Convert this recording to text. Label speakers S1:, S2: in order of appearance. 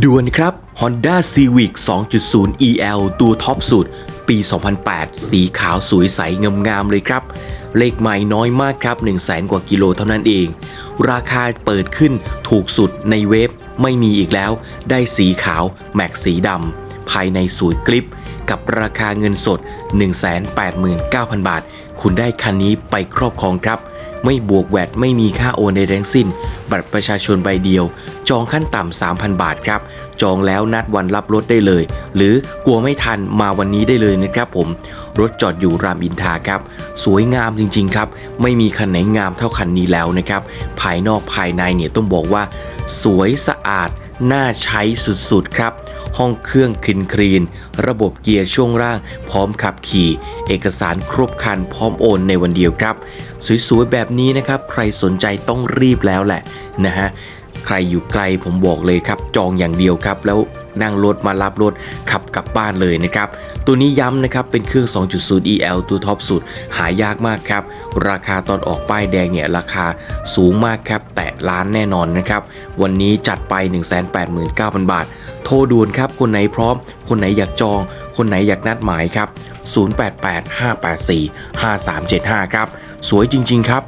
S1: ด่วนครับ Honda Civic 2.0 EL ตัวท็อปสุด ปี 2008 สีขาวสวยใสงามๆเลยครับ เลขใหม่น้อยมากครับ 1 0 0 0 0แกว่ากิโลเท่านั้นเอง ราคาเปิดขึ้นถูกสุดในเว็บไม่มีอีกแล้ว ได้สีขาว แม็กสีดำภายในสวยกลิป กับราคาเงินสด 189,000 บาท คุณได้คันนี้ไปครอบครองครับ ไม่บวกแวดไม่มีค่าโอนใดทั้งสิ้น บัตรประชาชนใบเดียว จองขั้นต่ำ 3,000 บาทครับ จองแล้วนัดวันรับรถได้เลย หรือกลัวไม่ทันมาวันนี้ได้เลยนะครับผม รถจอดอยู่รามอินทราครับ สวยงามจริงๆครับ ไม่มีคันไหนงามเท่าคันนี้แล้วนะครับ ภายนอกภายในเนี่ยต้องบอกว่า สวยสะอาด น่าใช้สุดๆครับ ห้องเครื่องคลินคลีน ระบบเกียร์ช่วงล่าง พร้อมขับขี่ เอกสารครบครันพร้อมโอนในวันเดียวครับ สวยๆแบบนี้นะครับ ใครสนใจต้องรีบแล้วแหละนะฮะ ใครอยู่ไกลผมบอกเลยครับ จองอย่างเดียวครับ แล้วนั่งรถมารับรถขับกลับบ้านเลยนะครับ ตัวนี้ย้ำนะครับ เป็นเครื่อง 2.0 EL ตัวท็อปสุด หายากมากครับ ราคาตอนออกป้ายแดงเนี่ย ราคาสูงมากครับ แตะล้านแน่นอนนะครับ วันนี้จัดไป 189,000 บาท โทรด่วนครับ คนไหนพร้อม คนไหนอยากจอง คนไหนอยากนัดหมายครับ 088-584-5375 ครับ สวยจริง ๆ ครับ